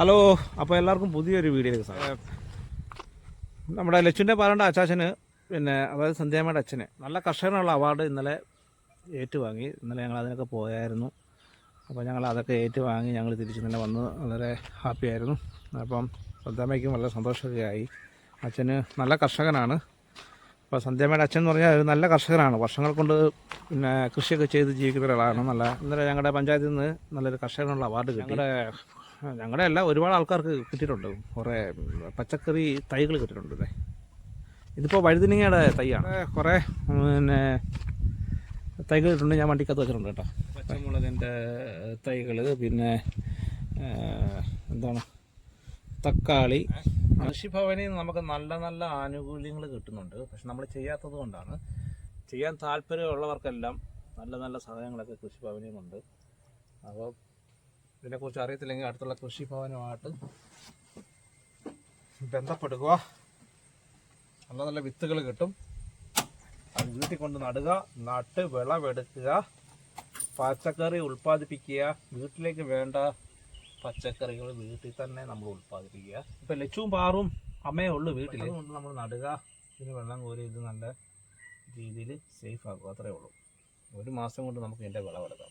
Hello അപ്പോൾ എല്ലാവർക്കും പുതിയൊരു വീഡിയോയിലേക്ക് സ്വാഗതം. നമ്മുടെ ലച്ചുവിന്റെ പാലണ്ട അച്ചാച്ചന് പിന്നെ അതായത് സന്ധ്യാമ്മയുടെ അച്ഛന് നല്ല കർഷകനുള്ള അവാർഡ് ഇന്നലെ ഏറ്റുവാങ്ങി. ഇന്നലെ ഞങ്ങൾ അതിനൊക്കെ പോയായിരുന്നു. അപ്പോൾ ഞങ്ങൾ അതൊക്കെ ഏറ്റുവാങ്ങി ഞങ്ങൾ തിരിച്ച് തന്നെ വന്ന് വളരെ ഹാപ്പി ആയിരുന്നു. അപ്പം സന്ധ്യാമ്മയ്ക്കും വളരെ സന്തോഷമൊക്കെ ആയി. അച്ഛന് നല്ല കർഷകനാണ്. അപ്പോൾ സന്ധ്യാമ്മയുടെ അച്ഛൻ എന്ന് പറഞ്ഞാൽ ഒരു നല്ല കർഷകനാണ്. വർഷങ്ങൾ കൊണ്ട് പിന്നെ കൃഷിയൊക്കെ ചെയ്ത് ജീവിക്കുന്ന ഒരാളാണ്. നല്ല ഇന്നലെ ഞങ്ങളുടെ പഞ്ചായത്തിൽ നിന്ന് നല്ലൊരു കർഷകനുള്ള അവാർഡ് ഞങ്ങളുടെ ഞങ്ങളുടെ അല്ല ഒരുപാട് ആൾക്കാർക്ക് കിട്ടിയിട്ടുണ്ട്. കുറേ പച്ചക്കറി തൈകൾ കിട്ടിയിട്ടുണ്ട് ഇതേ. ഇതിപ്പോൾ വഴുതിനിങ്ങയുടെ തൈയാണ്. കുറേ പിന്നെ തൈകൾ കിട്ടുന്നുണ്ട് ഞാൻ വണ്ടിക്കകത്ത് വെച്ചിട്ടുണ്ട് കേട്ടോ. പച്ചമുളകിന്റെ തൈകൾ പിന്നെ എന്താണ്? തക്കാളി. കൃഷിഭവനിൽ നിന്ന് നമുക്ക് നല്ല നല്ല ആനുകൂല്യങ്ങൾ കിട്ടുന്നുണ്ട്. പക്ഷെ നമ്മൾ ചെയ്യാത്തത് കൊണ്ടാണ്. ചെയ്യാൻ താല്പര്യമുള്ളവർക്കെല്ലാം നല്ല നല്ല സഹായങ്ങളൊക്കെ കൃഷിഭവനിൽ നിന്നുണ്ട്. അപ്പോൾ ഇതിനെക്കുറിച്ച് അറിയത്തില്ലെങ്കിൽ അടുത്തുള്ള കൃഷിഭവനുമായിട്ട് ബന്ധപ്പെടുക. നല്ല നല്ല വിത്തുകൾ കിട്ടും. അത് വീട്ടിൽ കൊണ്ട് നടുക നട്ട് വിളവെടുക്കുക പച്ചക്കറി ഉൽപ്പാദിപ്പിക്കുക. വീട്ടിലേക്ക് വേണ്ട പച്ചക്കറികൾ വീട്ടിൽ തന്നെ നമ്മൾ ഉൽപ്പാദിപ്പിക്കുക. ഇപ്പൊ ലച്ചും പാറും അമ്മയേ ഉള്ളൂ വീട്ടിൽ കൊണ്ട് നമ്മൾ നടുക ഇതിന് വെള്ളം കോരി ഇത് നല്ല രീതിയിൽ സേഫ് ആക്കുക. അത്രേ ഉള്ളൂ. ഒരു മാസം കൊണ്ട് നമുക്ക് ഇതിന്റെ വിളവെടുക്കാം.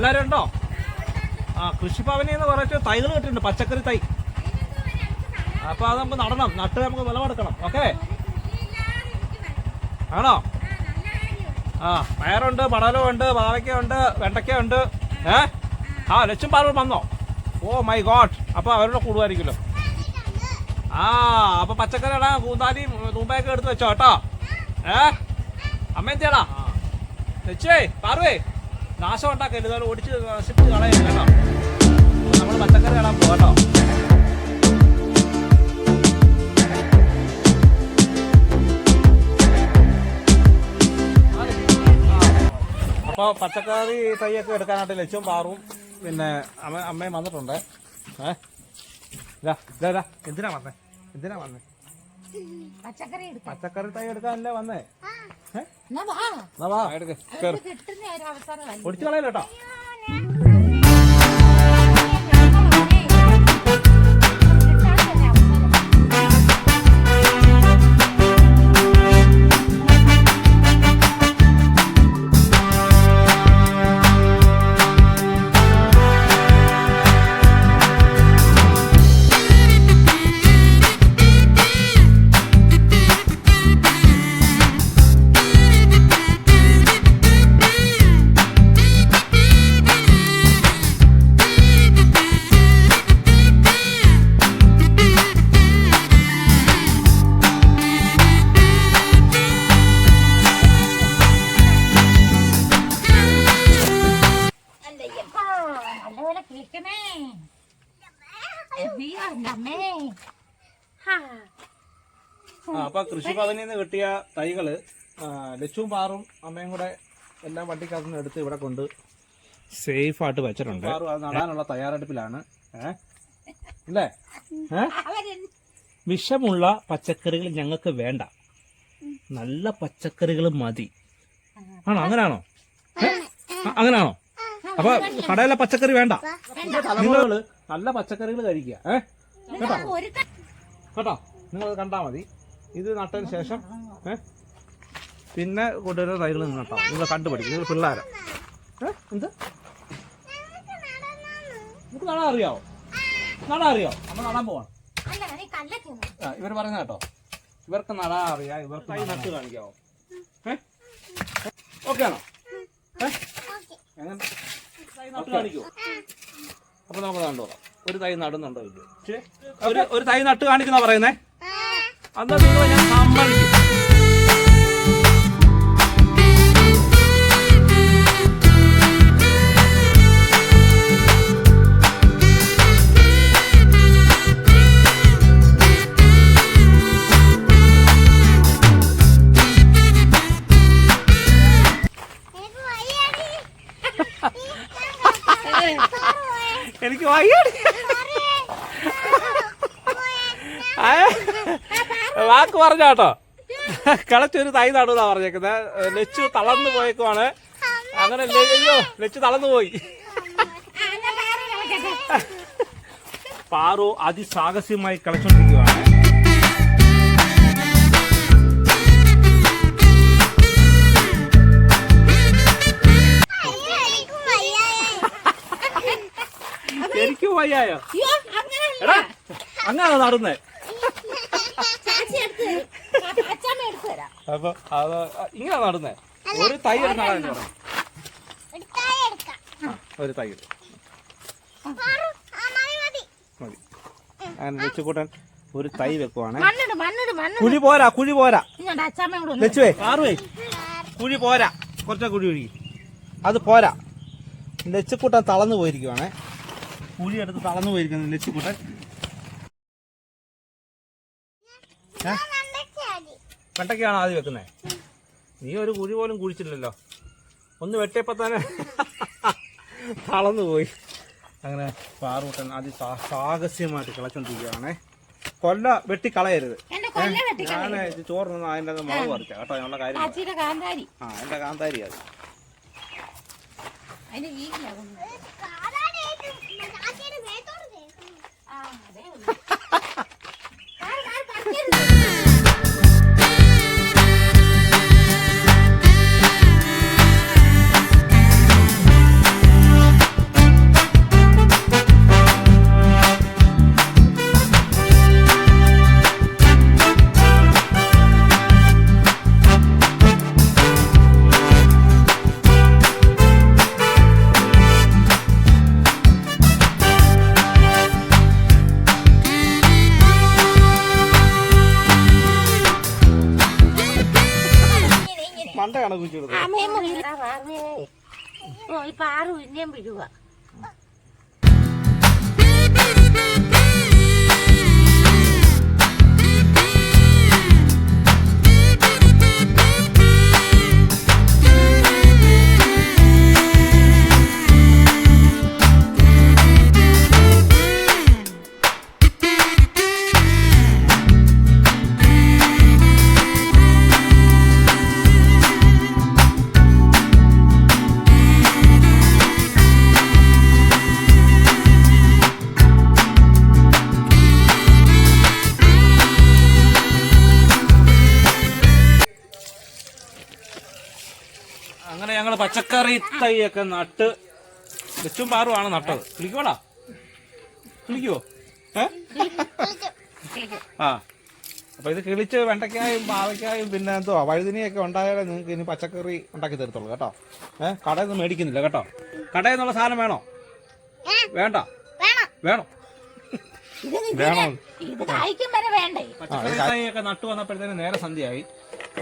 എല്ലാരും ഉണ്ടോ? ആ കൃഷിഭവനിൽ നിന്ന് കുറച്ച് തൈകൾ കിട്ടിയിട്ടുണ്ട് പച്ചക്കറി തൈ. അപ്പൊ അത് നമുക്ക് നടണം നട്ട് നമുക്ക് വിളവെടുക്കണം ഓക്കെ? ആണോ? ആ പയറുണ്ട് പടലും ഉണ്ട് പാവയ്ക്ക ഉണ്ട് വെണ്ടയ്ക്ക ഉണ്ട്. ഏ? ആ ലക്ഷം പാർവം വന്നോ? Oh my god. അപ്പൊ അവരുടെ കൂടുമായിരിക്കുമല്ലോ ആ അപ്പൊ പച്ചക്കറിയുടെ കൂന്താലിയും തൂമ്പയൊക്കെ എടുത്ത് വെച്ചോ കേട്ടോ. ഏ? അമ്മ എന്തിയാടാ ലക്ഷേ പാർവേ നാശം ഉണ്ടാക്കരുത് ഇതുപോലെ ഓടിച്ച് നശിപ്പിച്ച് കളയരുത് നമ്മൾ പച്ചക്കറി ഇടാൻ പോകട്ടോ അപ്പോൾ പച്ചക്കറി തൈയൊക്കെ എടുക്കാനായിട്ട് ലച്ചും പാറും പിന്നെ അമ്മ അമ്മയും വന്നിട്ടുണ്ട്. ഏ? ഇതാ ഇതാ. എന്തിനാ വന്നേ? എന്തിനാ വന്നേ? പച്ചക്കറി എടുക്കാം. പച്ചക്കറി തൈ എടുക്കാനല്ലേ വന്നേ? എന്നാ വാ. എടുക്ക്. ഒടിച്ചു കളയല്ലോ കേട്ടോ അപ്പൊ കൃഷിഭവനിൽ നിന്ന് കിട്ടിയ തൈകൾ ലച്ചും പാറും അമ്മയും കൂടെ എല്ലാം വണ്ടിക്കകത്ത് എടുത്ത് ഇവിടെ കൊണ്ട് സേഫ് ആയിട്ട് വെച്ചിട്ടുണ്ട്. പാറും അത് നടാനുള്ള തയ്യാറെടുപ്പിലാണ്. ഏ? അല്ലേ വിഷമുള്ള പച്ചക്കറികൾ ഞങ്ങൾക്ക് വേണ്ട. നല്ല പച്ചക്കറികൾ മതി. ആണോ? അങ്ങനാണോ അങ്ങനാണോ അപ്പൊ കടയിലെ പച്ചക്കറി വേണ്ട. നിങ്ങൾ നല്ല പച്ചക്കറികൾ കഴിക്കുക. ഏ? കേട്ടോ? കേട്ടോ? നിങ്ങൾ കണ്ടാൽ മതി. ഇത് നട്ടതിന് ശേഷം ഏ? പിന്നെ കൊണ്ടുവരുന്ന തൈകൾ നിങ്ങൾ നട്ടാവും നിങ്ങൾ കണ്ടുപിടിക്കും. നിങ്ങൾ പിള്ളേരാ. ഏ? എന്ത്? നിങ്ങൾക്ക് നടാൻ അറിയാവോ? നടാൻ അറിയാവോ? നമ്മൾ നടാൻ പോവാണ് ഇവർ പറയുന്ന കേട്ടോ. ഇവർക്ക് നടാൻ അറിയാം ഇവർക്ക് തൈ നട്ട് കാണിക്കാവോ? ഏ? ഓക്കെ ആണോ? ഏ? എങ്ങനെ? തൈ നട്ട് കാണിക്കുമോ അപ്പൊ നമുക്ക് കണ്ടോളാം ഒരു തൈ നടുന്നുണ്ടോ ഇത്? ഒരു ഒരു തൈ നട്ട് കാണിക്കുന്ന പറയുന്നേ? അന്ന് നിങ്ങൾ ഞാൻ സമ്മതിക്കും. പറഞ്ഞ കേട്ടോ കളച്ചൊരു തൈ നടുന്നാ പറഞ്ഞേക്കുന്നത് ലച്ചു തളർന്നു പോയേക്കുവാണ്. അങ്ങനെ അയ്യോ ലച്ചു തളർന്നു പോയി. പാറു അതിസാഹസ്യമായി കളിച്ചോണ്ടിരിക്കുകയാണ് എനിക്കും വയ്യായോ. എടാ അങ്ങനെ നടന്നേ? അപ്പൊ അത് ഇങ്ങനെ നടന്നേ. ഒരു തൈ പറഞ്ഞു ഒരു തൈ. മതി അങ്ങനെ ലച്ചുകൂട്ടൻ ഒരു തൈ വെക്കുവാണ്. കുഴി പോരാ കുഴി പോരാ. വെച്ചുവേ. ലച്ചുവേ ആറുവേ കുഴി പോരാ. കുറച്ച കുഴി ഒഴുകി. അത് പോരാ. ലച്ചുക്കൂട്ടൻ തളർന്നു പോയിരിക്കുവാണ്. കുഴി എടുത്ത് തളർന്നു പോയിരിക്കുന്നു ലച്ചുക്കൂട്ടൻ ഏ? വെണ്ടയ്ക്കാണോ ആദ്യം വെക്കുന്നത് നീ ഒരു കുഴി പോലും കുഴിച്ചില്ലല്ലോ ഒന്ന് വെട്ടിയപ്പോൾ തന്നെ തളർന്നു പോയി. അങ്ങനെ പാറൂട്ടൻ ആദ്യം സാഹസ്യമായിട്ട് കിളച്ചോണ്ടിരിക്കുകയാണേ. കൊല്ല വെട്ടി കളയരുത് എന്റെ കൊല്ല വെട്ടി ഞാൻ ചോറ് നിന്ന് അതിന്റെ അത് മുളക് പറിച്ച കേട്ടോ ഞങ്ങളുടെ കാര്യം ആ എന്റെ കാന്താരി അത്. അതിന്റെ ആ, പാറുവേ. ഓ ഇപ്പൊ ആറ് പിന്നെയും വിടുക പച്ചക്കറി തൈയൊക്കെ നട്ട് വെച്ചും പാറുമാണ് നട്ടത്. വിളിക്കോടാ വിളിക്കുവോ ഏ? ആ. അപ്പൊ ഇത് കിളിച്ച് വെണ്ടയ്ക്കായും പാവയ്ക്കായും പിന്നെ എന്തുവാ വഴുതിനിയൊക്കെ ഉണ്ടായാലേ നിങ്ങൾക്ക് ഇനി പച്ചക്കറി ഉണ്ടാക്കി തരത്തുള്ളൂ കേട്ടോ. ഏഹ് കടയിൽ നിന്ന് മേടിക്കുന്നില്ല കേട്ടോ. കടയിൽ നിന്നുള്ള സാധനം വേണോ? വേണ്ട. വേണം. വേണോ പച്ചക്കറി തൈയൊക്കെ നട്ടു വന്നപ്പോഴത്തേന് നേരെ സന്ധ്യയായി.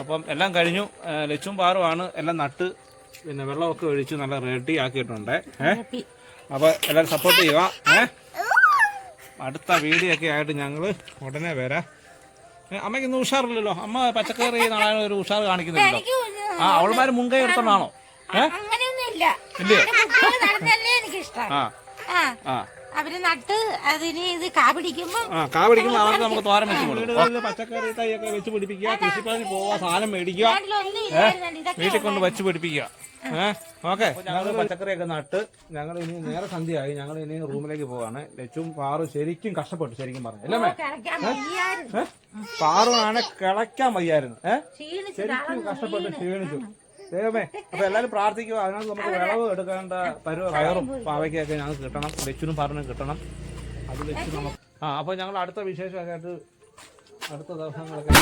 അപ്പം എല്ലാം കഴിഞ്ഞു. ലച്ചും പാറുമാണ് എല്ലാം നട്ട് പിന്നെ വെള്ളമൊക്കെ ഒഴിച്ച് നല്ല റെഡി ആക്കിയിട്ടുണ്ട്. ഏഹ് അപ്പൊ എല്ലാവരും സപ്പോർട്ട് ചെയ്യുക. ഏഹ് അടുത്ത വീഡിയോ ഒക്കെ ആയിട്ട് ഞങ്ങൾ ഉടനെ വരാം. ഏഹ് അമ്മയ്ക്ക് ഇന്ന് ഉഷാറില്ലല്ലോ. അമ്മ പച്ചക്കറി നാളെ ഒരു ഉഷാർ കാണിക്കുന്നില്ലല്ലോ. ആ അവൾമാര് മുൻകൈ എടുത്തോണ്ടാണോ? ഏഹ് ഇല്ല? ആ. ആ. അവർ നട്ട് അതിന് ഇത് കാ പിടിക്കുമ്പോ കാ അവർക്ക് നമുക്ക് തോരൻ വെച്ച് കൊടുക്കും. പച്ചക്കറി തൈയൊക്കെ വെച്ച് പിടിപ്പിക്കുക കൃഷിപ്പണി പോവാ സാധനം മേടിക്കുക. വീട്ടിൽ കൊണ്ട് വെച്ച് പിടിപ്പിക്കുക. ഏഹ് ഓക്കെ. ഞങ്ങൾ പച്ചക്കറിയൊക്കെ നട്ട് ഞങ്ങൾ ഇനി നേരെ സന്ധ്യയായി. ഞങ്ങൾ ഇനി റൂമിലേക്ക് പോവാണ്. ലച്ചും പാറും ശരിക്കും കഷ്ടപ്പെട്ടു ശരിക്കും പറഞ്ഞു. അല്ലേ? പാറുവാണ് കിളയ്ക്കാൻ വയ്യായിരുന്നു ഏഹ് ശരിക്കും കഷ്ടപ്പെട്ട് ക്ഷീണിച്ചു. ദൈവമേ അപ്പൊ എല്ലാരും പ്രാർത്ഥിക്കുക അതിനകത്ത് നമുക്ക് വിളവ് എടുക്കേണ്ട പരുവ വയറും പാവയ്ക്കൊക്കെ ഞങ്ങൾക്ക് കിട്ടണം. ലച്ചുനും പറഞ്ഞു കിട്ടണം. അത് വെച്ച് നമുക്ക് ആ അപ്പൊ ഞങ്ങൾ അടുത്ത വിശേഷമൊക്കെ ആയിട്ട് അടുത്ത ദിവസങ്ങളൊക്കെ